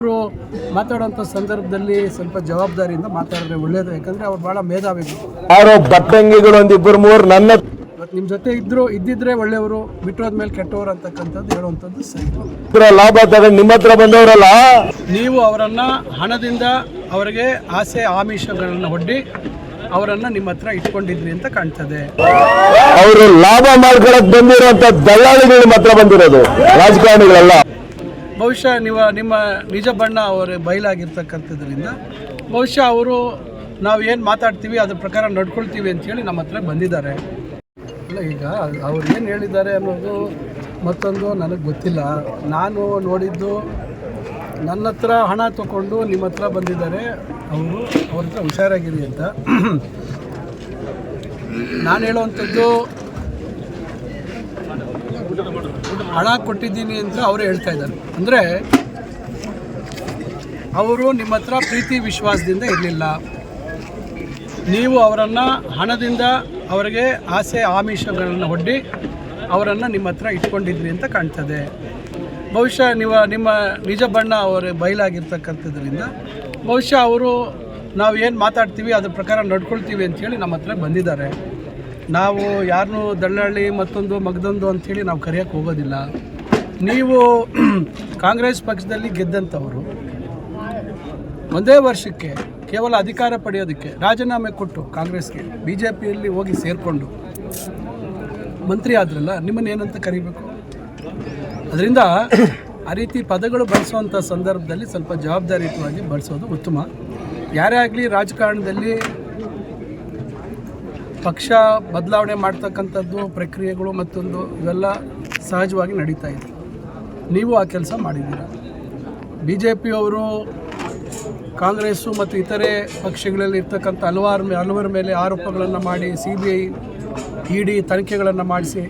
ಅವರು ಮಾತಾಡುವಂಥ ಸಂದರ್ಭದಲ್ಲಿ ಸ್ವಲ್ಪ ಜವಾಬ್ದಾರಿಯಿಂದ ಮಾತಾಡಿದ್ರೆ ಒಳ್ಳೇದು ಯಾಕಂದ್ರೆ ಅವ್ರು ಭಾಳ ಮೇಧಾವಿಗಳು. ಯಾರೋ ಬಟ್ಟಂಗಿಗಳು ಒಂದಿಬ್ಬರು ಮೂರು ನನ್ನ ಇವತ್ತು ನಿಮ್ಮ ಜೊತೆ ಇದ್ರು ಇದ್ದಿದ್ರೆ ಒಳ್ಳೆಯವರು ಬಿಟ್ಟೋದ್ಮೇಲೆ ಕೆಟ್ಟವರು ಅಂತಕ್ಕಂಥದ್ದು ಹೇಳುವಂಥದ್ದು ಸರಿ. ಲಾಭ ತಗೊಂಡು ನಿಮ್ಮ ಹತ್ರ ಬಂದವರಲ್ಲ? ನೀವು ಅವರನ್ನು ಹಣದಿಂದ ಅವರಿಗೆ ಆಸೆ ಆಮಿಷಗಳನ್ನು ಒಡ್ಡಿ ಅವರನ್ನು ನಿಮ್ಮ ಹತ್ರ ಇಟ್ಕೊಂಡಿದ್ರಿ ಅಂತ ಕಾಣ್ತದೆ. ಅವರು ಲಾಭ ಮಾಡ್ಕೊಳಕ್ ಬಂದಿರುವಂತ ದಲ್ಲಾಳಿಗಳು ಮಾತ್ರ ಬಂದಿರೋದು ರಾಜಕಾರಣಿಗಳಲ್ಲ. ಬಹುಶಃ ನೀವು ನಿಮ್ಮ ನಿಜ ಬಣ್ಣ ಅವರ ಬಯಲಾಗಿರ್ತಕ್ಕಂಥದ್ರಿಂದ ಬಹುಶಃ ಅವರು ನಾವು ಏನು ಮಾತಾಡ್ತೀವಿ, ಅದ್ರ ಪ್ರಕಾರ ನಡ್ಕೊಳ್ತೀವಿ ಅಂತೇಳಿ ನಮ್ಮ ಹತ್ರ ಬಂದಿದ್ದಾರೆ. ಅಲ್ಲ ಈಗ ಅವ್ರು ಏನು ಹೇಳಿದ್ದಾರೆ ಅನ್ನೋದು ಮತ್ತೊಂದು ನನಗೆ ಗೊತ್ತಿಲ್ಲ. ನಾನು ನೋಡಿದ್ದು ನನ್ನ ಹತ್ರ ಹಣ ತಗೊಂಡು ನಿಮ್ಮ ಹತ್ರ ಬಂದಿದ್ದಾರೆ. ಅವರು ಅವ್ರ ಹತ್ರ ಹುಷಾರಾಗಿರಿ ಅಂತ. ನಾನು ಹೇಳುವಂಥದ್ದು ಹಣ ಕೊಟ್ಟಿದ್ದೀನಿ ಅಂತ ಅವರೇ ಹೇಳ್ತಾ ಇದ್ದಾರೆ. ಅಂದರೆ ಅವರು ನಿಮ್ಮ ಹತ್ರ ಪ್ರೀತಿ ವಿಶ್ವಾಸದಿಂದ ಇರಲಿಲ್ಲ. ನೀವು ಅವರನ್ನು ಹಣದಿಂದ ಅವರಿಗೆ ಆಸೆ ಆಮಿಷಗಳನ್ನು ಒಡ್ಡಿ ಅವರನ್ನು ನಿಮ್ಮ ಹತ್ರ ಇಟ್ಕೊಂಡಿದ್ರಿ ಅಂತ ಕಾಣ್ತದೆ. ಬಹುಶಃ ನೀವು ನಿಮ್ಮ ನಿಜ ಬಣ್ಣ ಅವರ ಬಯಲಾಗಿರ್ತಕ್ಕಂಥದ್ರಿಂದ ಬಹುಶಃ ಅವರು ನಾವು ಏನು ಮಾತಾಡ್ತೀವಿ ಅದ್ರ ಪ್ರಕಾರ ನಡ್ಕೊಳ್ತೀವಿ ಅಂಥೇಳಿ ನಮ್ಮ ಹತ್ರ ಬಂದಿದ್ದಾರೆ. ನಾವು ಯಾರನ್ನೂ ದಳ್ಳಾಳಿ ಮತ್ತೊಂದು ಮಗದೊಂದು ಅಂಥೇಳಿ ನಾವು ಕರೆಯೋಕ್ಕೆ ಹೋಗೋದಿಲ್ಲ. ನೀವು ಕಾಂಗ್ರೆಸ್ ಪಕ್ಷದಲ್ಲಿ ಗೆದ್ದಂಥವರು, ಒಂದೇ ವರ್ಷಕ್ಕೆ ಕೇವಲ ಅಧಿಕಾರ ಪಡೆಯೋದಕ್ಕೆ ರಾಜೀನಾಮೆ ಕೊಟ್ಟು ಕಾಂಗ್ರೆಸ್ಗೆ ಬಿ ಜೆ ಪಿಯಲ್ಲಿ ಹೋಗಿ ಸೇರಿಕೊಂಡು ಮಂತ್ರಿ ಆದ್ರಲ್ಲ ನಿಮ್ಮನ್ನು ಏನಂತ ಕರಿಬೇಕು? ಅದರಿಂದ ಆ ರೀತಿ ಪದಗಳು ಬಳಸುವಂಥ ಸಂದರ್ಭದಲ್ಲಿ ಸ್ವಲ್ಪ ಜವಾಬ್ದಾರಿಯುತವಾಗಿ ಬಳಸೋದು ಉತ್ತಮ. ಯಾರೇ ಆಗಲಿ ರಾಜಕಾರಣದಲ್ಲಿ ಪಕ್ಷ ಬದಲಾವಣೆ ಮಾಡ್ತಕ್ಕಂಥದ್ದು, ಪ್ರಕ್ರಿಯೆಗಳು ಮತ್ತೊಂದು, ಇವೆಲ್ಲ ಸಹಜವಾಗಿ ನಡೀತಾ ಇದೆ. ನೀವು ಆ ಕೆಲಸ ಮಾಡಿದ್ದೀರ? ಬಿ ಜೆ ಪಿಯವರು ಕಾಂಗ್ರೆಸ್ಸು ಮತ್ತು ಇತರೆ ಪಕ್ಷಗಳಲ್ಲಿ ಇರ್ತಕ್ಕಂಥ ಹಲವಾರು ಹಲವರ ಮೇಲೆ ಆರೋಪಗಳನ್ನು ಮಾಡಿ C B I E D ತನಿಖೆಗಳನ್ನು ಮಾಡಿಸಿ,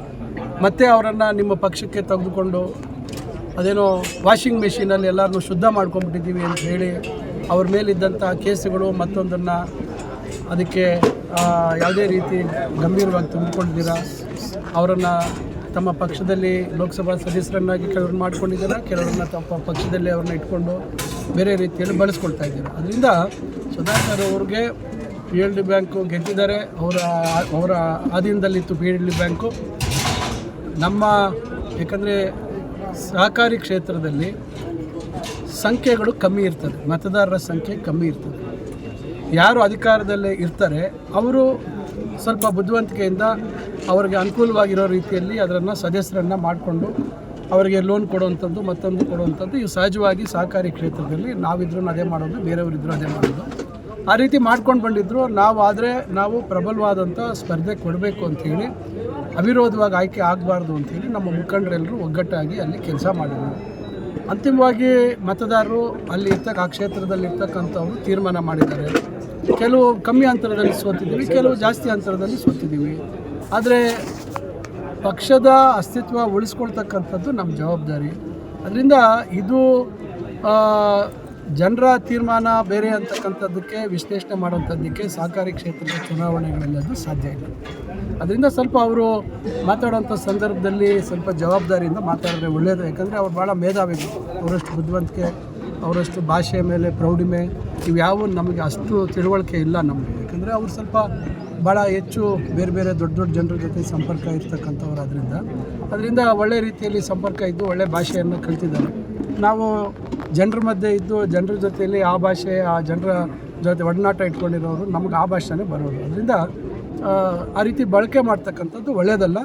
ಮತ್ತೆ ಅವರನ್ನು ನಿಮ್ಮ ಪಕ್ಷಕ್ಕೆ ತೆಗೆದುಕೊಂಡು ಅದೇನೋ ವಾಷಿಂಗ್ ಮೆಷಿನಲ್ಲಿ ಎಲ್ಲರನ್ನೂ ಶುದ್ಧ ಮಾಡ್ಕೊಂಡ್ಬಿಟ್ಟಿದ್ದೀವಿ ಅಂತ ಹೇಳಿ ಅವ್ರ ಮೇಲಿದ್ದಂಥ ಕೇಸುಗಳು ಮತ್ತೊಂದನ್ನು ಅದಕ್ಕೆ ಯಾವುದೇ ರೀತಿ ಗಂಭೀರವಾಗಿ ತುಂಬಿಕೊಂಡಿದ್ದೀರಾ? ಅವರನ್ನು ತಮ್ಮ ಪಕ್ಷದಲ್ಲಿ ಲೋಕಸಭಾ ಸದಸ್ಯರನ್ನಾಗಿ ಕೆಲವ್ರನ್ನ ಮಾಡ್ಕೊಂಡಿದ್ದೀರಾ? ಕೆಲವರನ್ನ ತಮ್ಮ ಪಕ್ಷದಲ್ಲಿ ಅವ್ರನ್ನ ಇಟ್ಕೊಂಡು ಬೇರೆ ರೀತಿಯಲ್ಲಿ ಬಳಸ್ಕೊಳ್ತಾ ಇದ್ದೀರಾ? ಅದರಿಂದ ಸುಧಾಕರ್ ಅವ್ರಿಗೆ ಪಿ ಎಲ್ ಡಿ ಬ್ಯಾಂಕು ಗೆದ್ದಿದ್ದಾರೆ. ಅವರ ಅವರ ಅಧೀನದಲ್ಲಿತ್ತು ಪಿ ಎಲ್ ಡಿ ಬ್ಯಾಂಕು ನಮ್ಮ ಯಾಕಂದರೆ ಸಹಕಾರಿ ಕ್ಷೇತ್ರದಲ್ಲಿ ಸಂಖ್ಯೆಗಳು ಕಮ್ಮಿ ಇರ್ತದೆ. ಮತದಾರರ ಸಂಖ್ಯೆ ಕಮ್ಮಿ ಇರ್ತದೆ. ಯಾರು ಅಧಿಕಾರದಲ್ಲಿ ಇರ್ತಾರೆ, ಅವರು ಸ್ವಲ್ಪ ಬುದ್ಧಿವಂತಿಕೆಯಿಂದ ಅವರಿಗೆ ಅನುಕೂಲವಾಗಿರೋ ರೀತಿಯಲ್ಲಿ ಅದನ್ನು ಸದಸ್ಯರನ್ನು ಮಾಡಿಕೊಂಡು ಅವರಿಗೆ ಲೋನ್ ಕೊಡುವಂಥದ್ದು, ಮತ್ತೊಂದು ಕೊಡುವಂಥದ್ದು, ಇವು ಸಹಜವಾಗಿ ಸಹಕಾರಿ ಕ್ಷೇತ್ರದಲ್ಲಿ ನಾವಿದ್ರೂ ಅದೇ ಮಾಡೋದು ಬೇರೆಯವರಿದ್ದರೂ ಅದೇ ಮಾಡೋದು. ಆ ರೀತಿ ಮಾಡ್ಕೊಂಡು ಬಂದಿದ್ದರು ನಾವು ಆದರೆ ನಾವು ಪ್ರಬಲವಾದಂಥ ಸ್ಪರ್ಧೆ ಕೊಡಬೇಕು ಅಂಥೇಳಿ, ಅವಿರೋಧವಾಗಿ ಆಯ್ಕೆ ಆಗಬಾರ್ದು ಅಂಥೇಳಿ ನಮ್ಮ ಮುಖಂಡರೆಲ್ಲರೂ ಒಗ್ಗಟ್ಟಾಗಿ ಅಲ್ಲಿ ಕೆಲಸ ಮಾಡಿದರು. ಅಂತಿಮವಾಗಿ ಮತದಾರರು ಅಲ್ಲಿ ಇರ್ತಕ್ಕ, ಆ ಕ್ಷೇತ್ರದಲ್ಲಿ ಇರ್ತಕ್ಕಂಥವ್ರು ತೀರ್ಮಾನ ಮಾಡಿದ್ದಾರೆ. ಕೆಲವು ಕಮ್ಮಿ ಅಂತರದಲ್ಲಿ ಸೋತಿದ್ದೀವಿ, ಕೆಲವು ಜಾಸ್ತಿ ಅಂತರದಲ್ಲಿ ಸೋತಿದ್ದೀವಿ. ಆದರೆ ಪಕ್ಷದ ಅಸ್ತಿತ್ವ ಉಳಿಸ್ಕೊಳ್ತಕ್ಕಂಥದ್ದು ನಮ್ಮ ಜವಾಬ್ದಾರಿ. ಅದರಿಂದ ಇದು ಜನರ ತೀರ್ಮಾನ ಬೇರೆ ಅಂತಕ್ಕಂಥದ್ದಕ್ಕೆ ವಿಶ್ಲೇಷಣೆ ಮಾಡುವಂಥದ್ದಕ್ಕೆ ಸಹಕಾರಿ ಕ್ಷೇತ್ರದ ಚುನಾವಣೆಗಳಲ್ಲಿ ಅದು ಸಾಧ್ಯ ಇಲ್ಲ. ಅದರಿಂದ ಸ್ವಲ್ಪ ಅವರು ಮಾತಾಡುವಂಥ ಸಂದರ್ಭದಲ್ಲಿ ಸ್ವಲ್ಪ ಜವಾಬ್ದಾರಿಯಿಂದ ಮಾತಾಡಿದ್ರೆ ಒಳ್ಳೆಯದು ಯಾಕಂದರೆ ಅವ್ರು ಭಾಳ ಮೇಧಾವಿಗಳು, ಅವರಷ್ಟು ಬುದ್ಧಿವಂತಿಕೆ ಅವರಷ್ಟು ಭಾಷೆಯ ಮೇಲೆ ಪ್ರೌಢಿಮೆ ಇವ್ಯಾವು ನಮಗೆ ಅಷ್ಟು ತಿಳುವಳಿಕೆ ಇಲ್ಲ ನಮಗೆ. ಯಾಕಂದರೆ ಅವ್ರು ಸ್ವಲ್ಪ ಭಾಳ ಹೆಚ್ಚು ಬೇರೆ ಬೇರೆ ದೊಡ್ಡ ದೊಡ್ಡ ಜನರ ಜೊತೆ ಸಂಪರ್ಕ ಇರ್ತಕ್ಕಂಥವ್ರು ಅದರಿಂದ ಅದರಿಂದ ಒಳ್ಳೆ ರೀತಿಯಲ್ಲಿ ಸಂಪರ್ಕ ಇದ್ದು ಒಳ್ಳೆ ಭಾಷೆಯನ್ನು ಕಲ್ತಿದ್ದಾರೆ. ನಾವು ಜನರ ಮಧ್ಯೆ ಇದ್ದು ಜನರ ಜೊತೆಯಲ್ಲಿ ಆ ಭಾಷೆ ಆ ಜನರ ಜೊತೆ ಒಡನಾಟ ಇಟ್ಕೊಂಡಿರೋರು ನಮ್ಗೆ ಆ ಭಾಷೆನೇ ಬರೋದು. ಅದರಿಂದ ಆ, ರೀತಿ ಬಳಕೆ ಮಾಡ್ತಕ್ಕಂಥದ್ದು ಒಳ್ಳೆಯದಲ್ಲ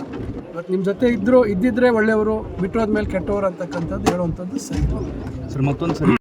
ಬಟ್ ನಿಮ್ಮ ಜೊತೆ ಇದ್ದರೂ ಇದ್ದಿದ್ರೆ ಒಳ್ಳೆಯವರು ಬಿಟ್ಟೋದ್ಮೇಲೆ ಕೆಟ್ಟವರು ಅಂತಕ್ಕಂಥದ್ದು ಹೇಳುವಂಥದ್ದು ಸರಿ. ಸರ್ ಮತ್ತೊಂದು ಸರಿ